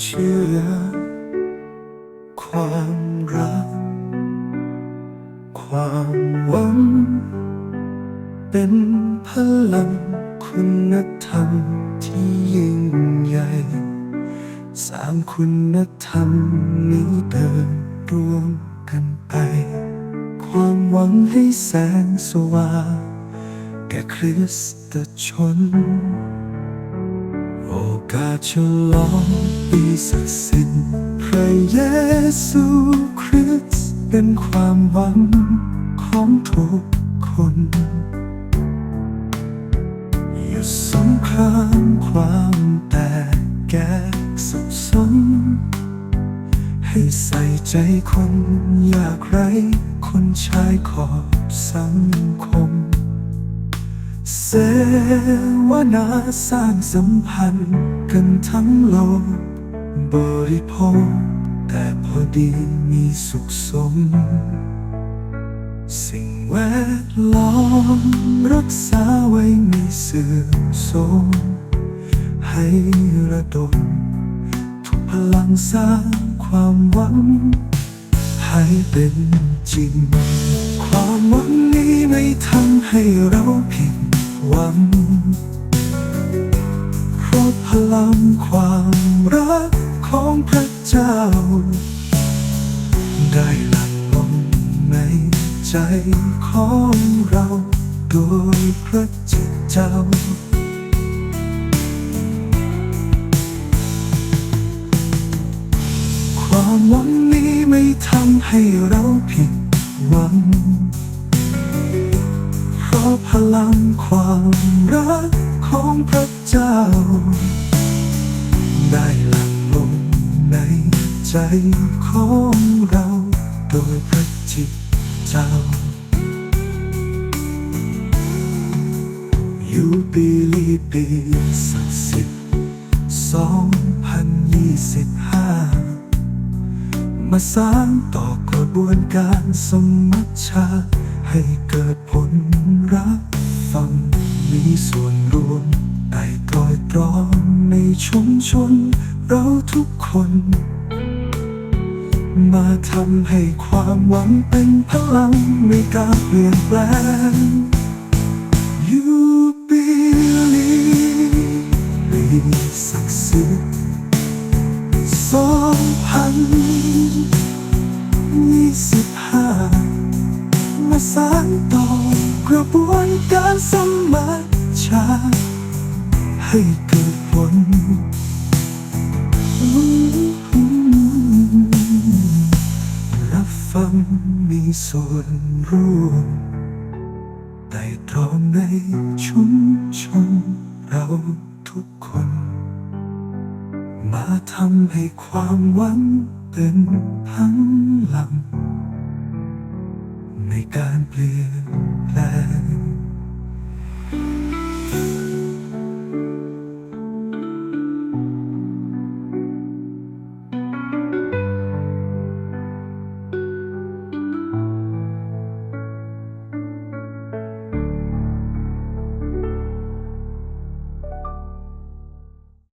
เชื่อ ความรัก ความหวัง เป็นพลังคุณธรรมที่ยิ่งใหญ่ สามคุณธรรมนี้เดินรวมกันไป ความหวังให้แสงสว่างแก่คริสตชน อกาสฉลองปีศักดิ์สิทธิ์พระเยซูคริสต์เป็นความหวังของทุกคนหยุดสงครามความแตกแยกสับสนให้ใส่ใจคนยากไร้คนชายขอบสังคม เสวนาสร้างสัมพันธ์กันทั้งโลก บริโภคแต่พอดีมีสุขสม สิ่งแวดล้อมรักษาไว้ไม่เสื่อมโทรมให้ระดม ทุกพลังสร้างความหวัง ให้เป็นจริง ความหวังนี้ไม่ทำให้เราผิด หวัง เพราะพลังความรักของพระเจ้า ได้หลั่งลงในใจของเราโดยพระจิตเจ้าความหวังนี้ไม่ทำให้เราผิดหวัง พราะพลังความรักของพระเจ้า ได้หลั่งลงในใจของเราโดยพระจิตเจ้า อยู่ปีลีปีศักดิ์สิทธิ์สองพันยี่สิบห้ามาสร้างต่อกระบวนการสมัชชาให้เกิดผล มีส่วนรวมได้ตรอยตรองในชุมชน เราทุกคน มาทำให้ความหวังเป็นพลังในการเปลี่ยนแปลง You believe ปีศักดิ์สิทธิ์สองพันยี่สิบห้ามาสางต่อกระบวนการสมัชชา ให้เกิดผลรับฟังมีส่วนร่วมได้ตรองในชุมชนเราทุกคน มาทำให้ความหวังเป็นพังลัง ในการเปลี่ยน